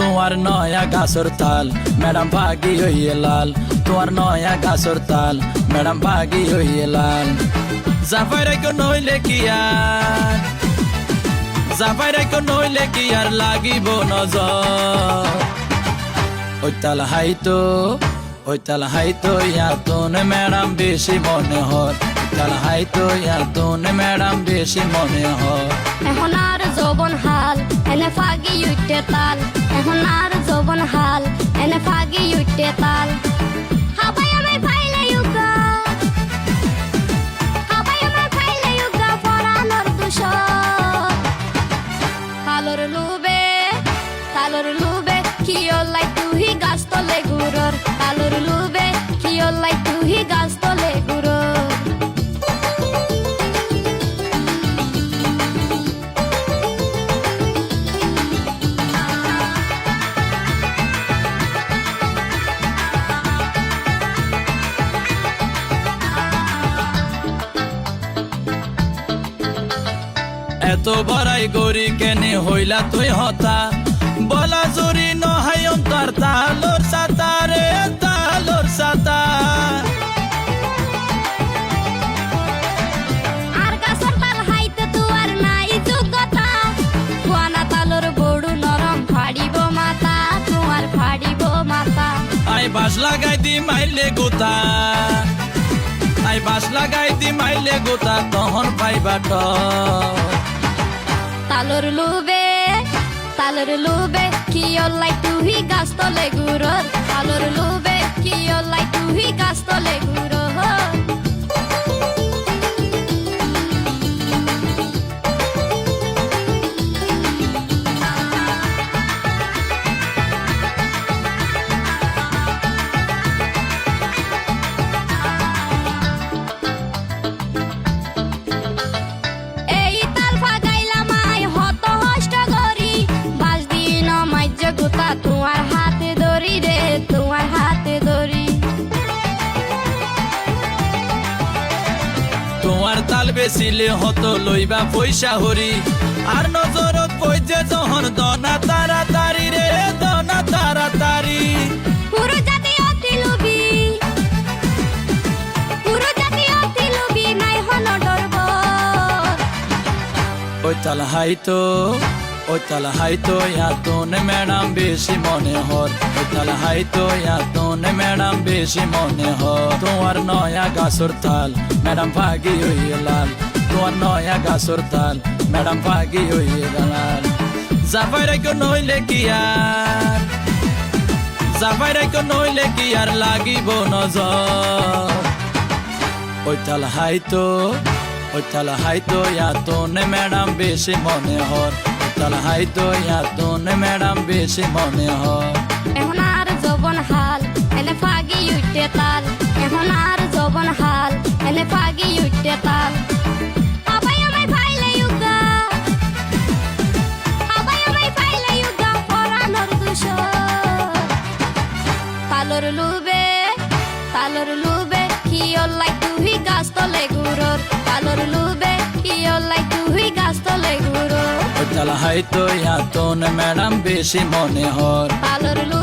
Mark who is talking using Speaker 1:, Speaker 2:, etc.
Speaker 1: তোমার নয়া গাছর তাল। ম্যাডাম ভাগি হইয়ে লাল। তোমার নয়া গাছর তাল। ম্যাডাম ভাগি হইয়ে লাল। জাফাই রাখো নইলে কি আর? জাফাই রাখো নইলে কি আর লাগিব নজর? ওই হাইতো ওই তাল হাইতো ইয়াতুন ম্যাডাম বেশি মনে হয়। তাল হাইতো ইয়াতুন ম্যাডাম বেশি মনে হয়।
Speaker 2: এখন আর যৌবন হাল, এনে ফাগি উঠতে তাল। এখন আর যৌবন হাল, এনে ফাগি উঠে তাল। হাবাই আমায় ফাইলে ইউগা হাবাই আমায় ফাইলে লুবে কিয়লাই তুহি গাছ তলে গুরর।
Speaker 1: এত বড়াই গরি কেনে হইলা তুই হতা? বলা জুরি নহাই অন্তর তালোর সাতা রে তালোর সাতা। বাস লাগাই দি মাইলে গোতা। আই বাস লাগাই দি মাইলে গোতা তহন পাইবা ঠ
Speaker 2: তালর লুবে তালর লুবে কিয়লাই তুহি গাছ তলে গুরর তাল হত
Speaker 1: লইবা পয়সা হরি। আর নজরত পইছে যখন দনা তারা তারি রে দনা তারা
Speaker 2: তারি জাতি অতি লুবি
Speaker 1: ওই তাল হাইতো ওই তাল ম্যাডাম বেশি মনে হর। ওই তাল হাইতো ইয়াতুন ম্যাডাম বেশি মনে হর। তোমার নয়া গাছর তাল, ম্যাডাম ভাগি হইয়ে লাল। তোমার নয়া গাছর তাল, ম্যাডাম ভাগি হইয়ে লাল। জাফাই রাখো নইলে কি আর? জাফাই রাখো নইলে কি আর লাগিব নজর? ওই তাল হাইতো ওই তাল হাইতো ইয়াতুন ম্যাডাম বেশি মনে হর। ওই তাল হাইতো ইয়াতুন ম্যাডাম বেশি মনে হয়।
Speaker 2: এখন আর যৌবন হাল এনে ফাগি উঠে তাল। এখন আর
Speaker 1: ওই তাল হাইতো ইয়াতুন ম্যাডাম বেশি মনে হর।
Speaker 2: আলোর লু